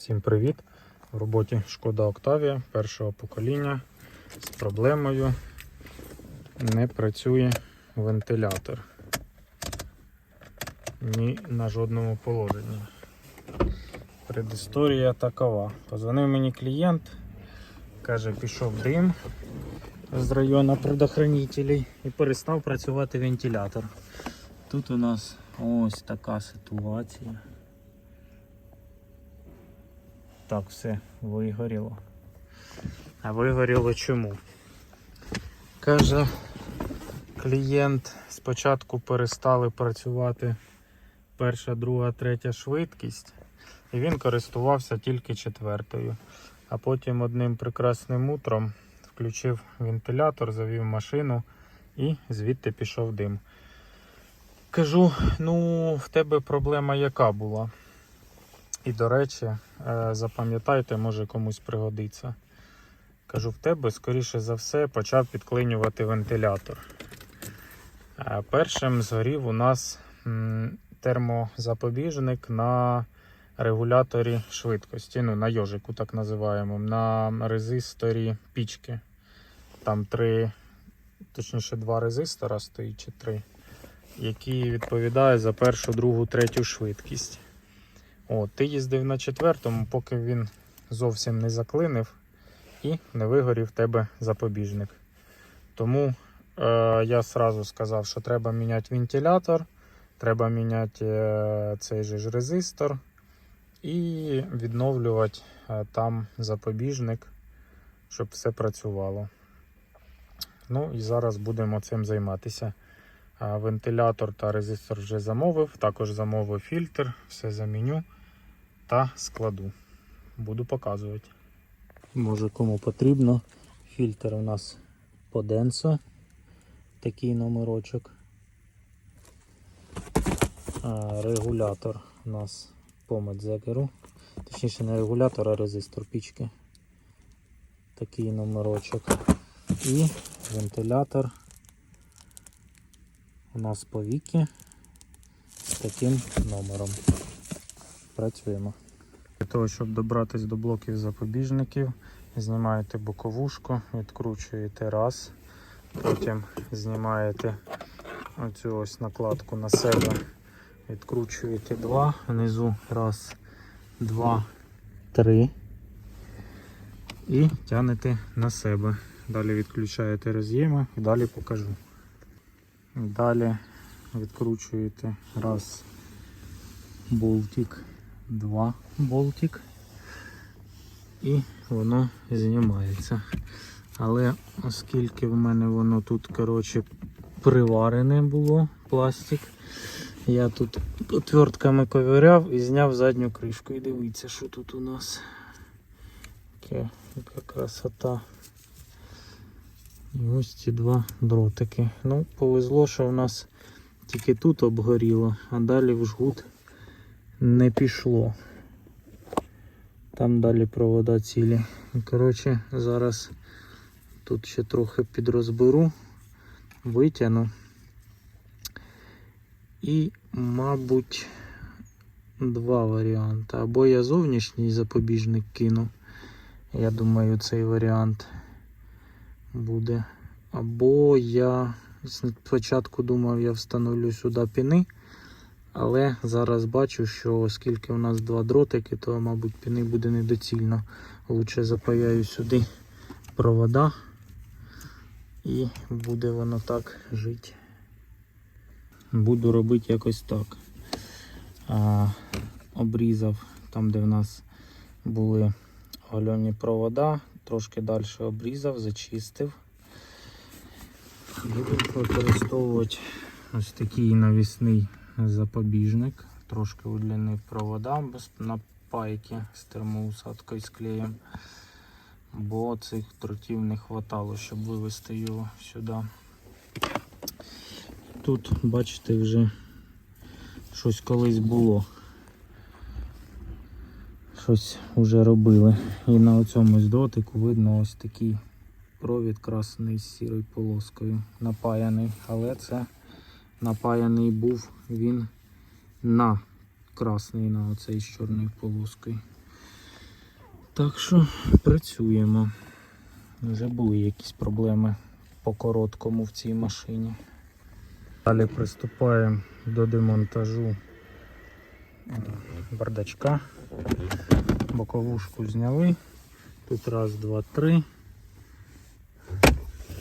Всім привіт! В роботі Шкода Октавія першого покоління з проблемою не працює вентилятор ні на жодному положенні. Предісторія такова. Позвонив мені клієнт, каже, пішов дим з району предохранителей і перестав працювати вентилятор. Тут у нас ось така ситуація. Так, все, вигоріло. А вигоріло чому? Каже, клієнт спочатку перестали працювати перша, друга, третя швидкість, і він користувався тільки четвертою. А потім одним прекрасним утром включив вентилятор, завів машину і звідти пішов дим. Кажу, ну в тебе проблема яка була? І, до речі, е, запам'ятайте, може комусь пригодиться. Кажу, в тебе, скоріше за все, почав підклинювати вентилятор. Е, Першим згорів у нас термозапобіжник на регуляторі швидкості, ну, на йожику, так називаємо, на резисторі пічки. Там три, точніше, два резистора стоїть чи три, які відповідають за першу, другу, третю швидкість. О, ти їздив на четвертому, поки він зовсім не заклинив і не вигорів тебе запобіжник. Тому е, я сразу сказав, що треба міняти вентилятор, треба міняти е, цей же ж резистор і відновлювати е, там запобіжник, щоб все працювало. Ну і зараз будемо цим займатися. Вентилятор та резистор вже замовив, також замовив фільтр, все заміню та складу. Буду показувати. Може кому потрібно. Фільтр у нас Podenso, такий номерочок. Регулятор у нас по Медзегеру. Точніше не регулятор, а резистор пічки. Такий номерочок. І вентилятор у нас по віки з таким номером. Працюємо. Для того, щоб добратися до блоків запобіжників, знімаєте боковушку, відкручуєте раз, потім знімаєте оцю ось накладку на себе, відкручуєте два, внизу раз, два, три і тягнете на себе. Далі відключаєте роз'єми і далі покажу. Далі відкручуєте раз болтик, два болтик і воно знімається. Але оскільки в мене воно тут коротше, приварене було пластик, я тут отвертками ковиряв і зняв задню кришку. І дивіться, що тут у нас. Таке, яка красота. І ось ці два дротики. Ну, повезло, що в нас тільки тут обгоріло, а далі в жгут не пішло. Там далі провода цілі. Коротше, зараз тут ще трохи підрозберу, витягну. І, мабуть, два варіанти. Або я зовнішній запобіжник кину. Я думаю, цей варіант буде. Або я спочатку думав, я встановлю сюди піни, але зараз бачу, що оскільки у нас два дротики, то, мабуть, піни буде недоцільно. Лучше запаяю сюди провода і буде воно так жити. Буду робити якось так. А, обрізав там, де в нас були оголені провода, трошки далі обрізав, зачистив. Буду використовувати ось такий навісний запобіжник. Трошки удлінив провода на пайки з термоусадкою з клеєм, бо цих дротів не вистачало, щоб вивести його сюди. Тут, бачите, вже щось колись було. Щось вже робили. І на цьому дротику видно ось такий провід красний з сірою полоскою напаяний, але це напаяний був він на красний, на оцей з чорною полоскою. Так що працюємо. Вже були якісь проблеми по короткому в цій машині. Далі приступаємо до демонтажу бардачка. Боковушку зняли. Тут раз, два, три.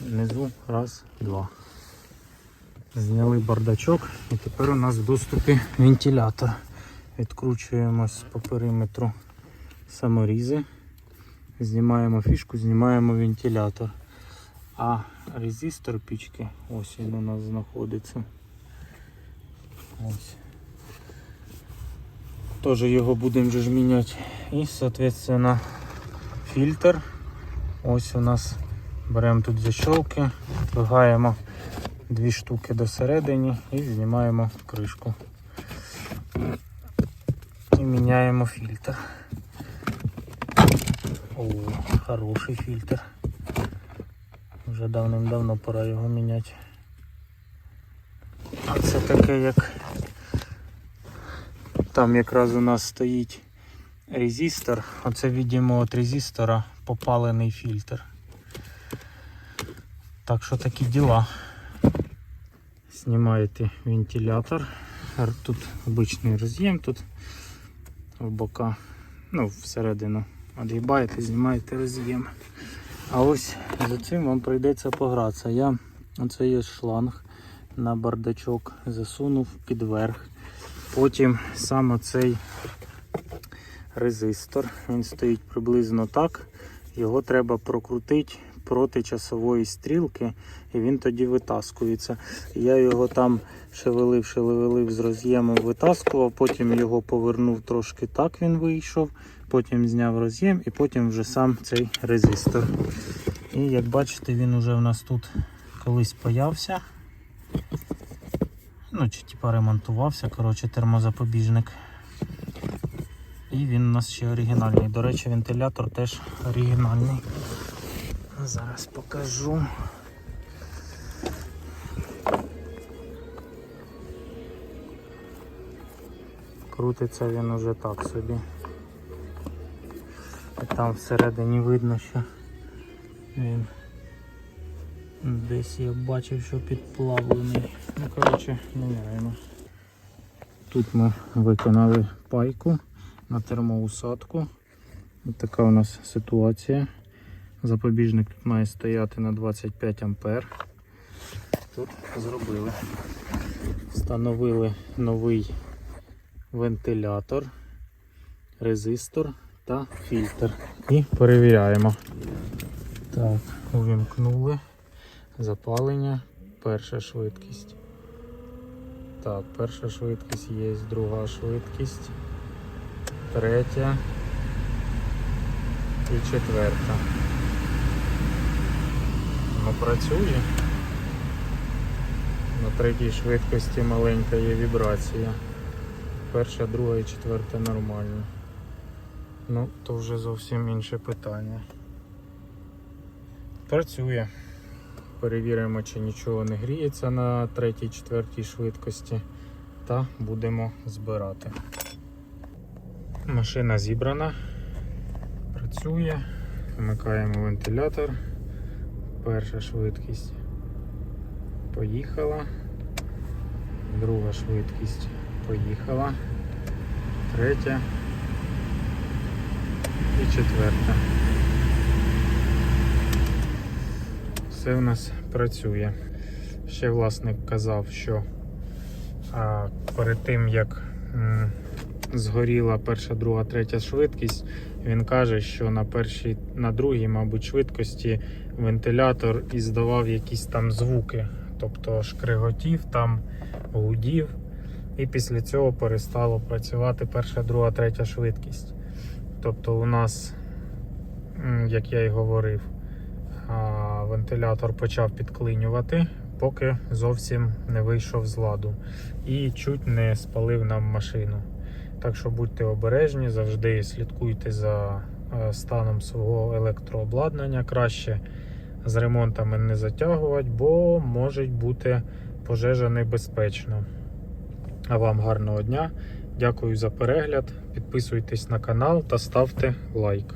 Внизу раз, два. Зняли бардачок і тепер у нас в доступі вентилятор. Відкручуємось по периметру саморізи. Знімаємо фішку, знімаємо вентилятор. А резистор пічки, ось він у нас знаходиться. Ось. Теж його будемо ж міняти. І, соответственно, фільтр. Ось у нас беремо тут защолки, вигаємо дві штуки до середини і знімаємо кришку. І міняємо фільтр. О, хороший фільтр. Вже давним-давно пора його міняти. А це таке як там якраз у нас стоїть резистор. Оце видимо від резистора попалений фільтр. Так що такі діла. Знімаєте вентилятор. Тут обичний роз'єм, тут в бока, ну всередину відгибаєте, знімаєте роз'єм. А ось за цим вам прийдеться погратися. Я оце є шланг на бардачок засунув під верх. Потім саме цей резистор, він стоїть приблизно так. Його треба прокрутити проти часової стрілки, і він тоді витаскується. Я його там шевелив, шевелив з роз'єму, витаскував, потім його повернув трошки так, він вийшов, потім зняв роз'єм і потім вже сам цей резистор. І як бачите, він уже в нас тут колись появся. Ну, чи типа ремонтувався, коротше, термозапобіжник. І він у нас ще оригінальний. До речі, вентилятор теж оригінальний. Зараз покажу. Крутиться він уже так собі. І там всередині видно, що він десь я бачив, що підплавлений. Ну, коротше, міняємо. Тут ми виконали пайку на термоусадку. Ось така у нас ситуація. Запобіжник має стояти на 25 ампер. Тут зробили. Встановили новий вентилятор, резистор та фільтр. І перевіряємо. Так, увімкнули. Запалення, перша швидкість. Так, перша швидкість є, друга швидкість, третя і четверта. Ну, працює. На третій швидкості маленька є вібрація. Перша, друга і четверта нормальні. Ну, то вже зовсім інше питання. Працює. Перевіримо, чи нічого не гріється на третій, четвертій швидкості. Та будемо збирати. Машина зібрана, працює. Вмикаємо вентилятор. Перша швидкість поїхала. Друга швидкість поїхала. Третя і четверта. Все в нас працює. Ще власник казав, що а, перед тим як м, згоріла перша, друга, третя швидкість, він каже, що на першій, на другій, мабуть, швидкості вентилятор іздавав якісь там звуки, тобто шкриготів, там гудів, і після цього перестало працювати перша, друга, третя швидкість. Тобто у нас, як я й говорив, вентилятор почав підклинювати, поки зовсім не вийшов з ладу і чуть не спалив нам машину. Так що будьте обережні, завжди слідкуйте за е, станом свого електрообладнання. Краще з ремонтами не затягувати, бо може бути пожежа небезпечна. А вам гарного дня. Дякую за перегляд. Підписуйтесь на канал та ставте лайк.